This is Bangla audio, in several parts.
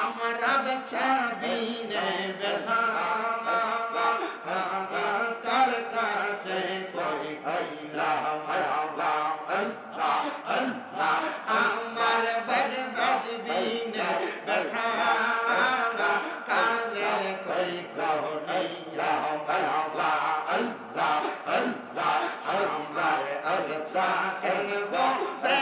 আমার বেছা বিনে ব্যথা। কার কাছে কই খাইলা মারহাবা আল্লাহ আল্লাহ। আমার বাগদাদ বিনে ব্যথা। কালে কই কাহনাইয়া মারহাবা আল্লাহ আল্লাহ আমার আচ্ছা কেন বসেনা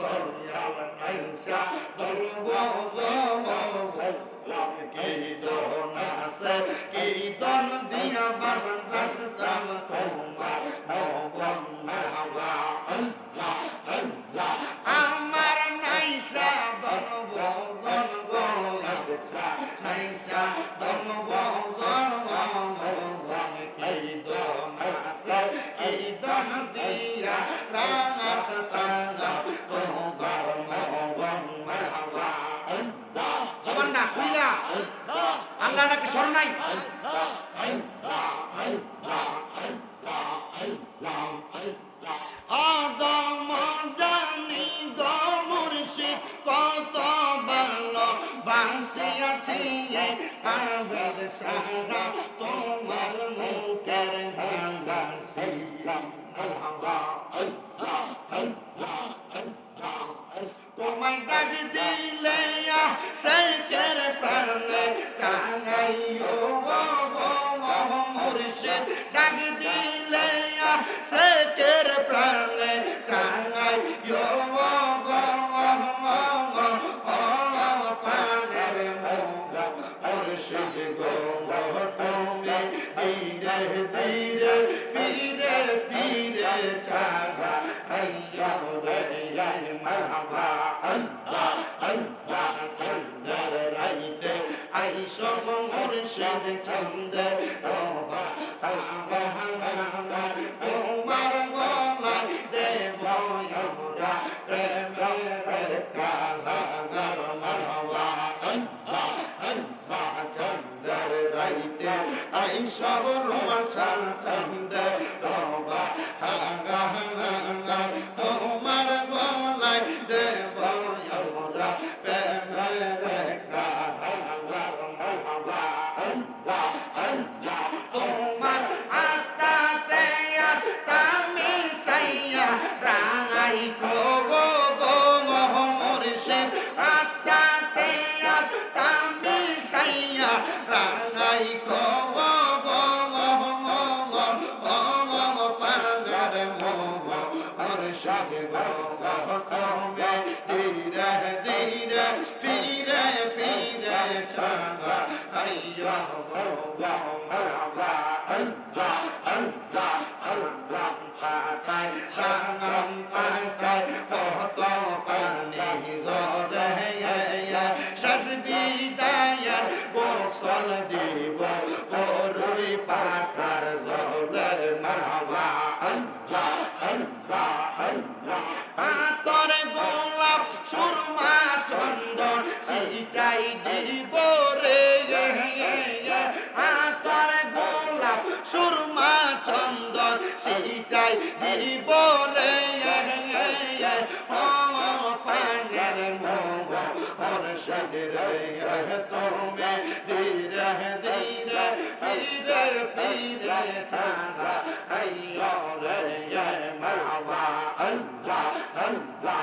ধর্মিয়া নাইসা ধর্ম জম কি দহনা আছে আল্লাহ নাকি স্মরণ নাই? আদম জানি গো মুর্শিদ, কত ভালো বাসিয়াছি আবেদ সারা, তোমার মুখের ভাঙা ছিলাম আল্লাহ আল্লাহ আল্লাহ আল্লাহ তোমায় ডাক দিলে সেকের প্রাণে চাঙাই প্রাণের মোলা মুর্শিদ গো তুমি ধীরে ধীরে ফিরে ফিরে চাঙা আইয়া রে মাহবা আল্লাহ আল্লাহ চন্দ্র রাইতে আইসো মুর্শিদ চন্দ রবা তোমার গলায় দেব আমরা প্রেম কাজাগার মারবা আল্লাহ আল্লাহ চন্দ্র রাইতে আইসো রোমান চন্দ شب قومه دیره دیره پیره پیره چنگا ایا الله الله الله الله الله پاتای سنگم پاتای পাতর গোলাপ, সুরমা, চন্দন সিটাই দিব রে। আতর গোলাপ, সুরমা, চন্দন সিটাই দিব রে। ও পানের রে তুমি ধীরে ফিরে ছাড়া আইয়ো রে মারহাবা আল্লাহ আল্লাহ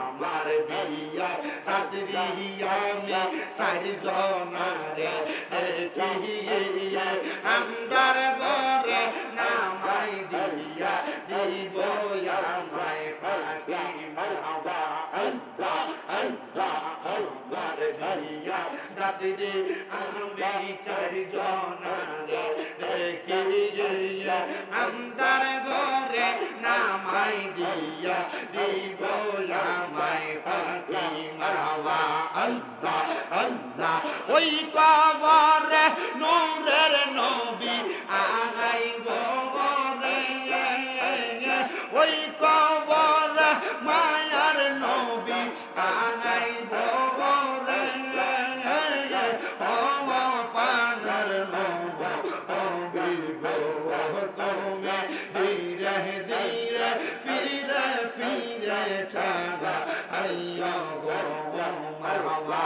আমার বিয়া সাদরি আমি সারি জনারে দেখিয়ে আন্দার ঘরে নামাই দিয়া দিব আমায় ফাঁকি মারহাবা আল্লাহ আল্লাহ আমার বিয়া সাদরি আমি চারি জনারে দেখিয়ে আন্দার ঘরে নামাই দিয়া দিব আমায় ফাতি মারহাবা আল্লাহ আল্লাহ, ওই কবরে নূরের তুমি ধীরে ধীরে ফিরে ফিরে ছাগা আইয়া গো মারহাবা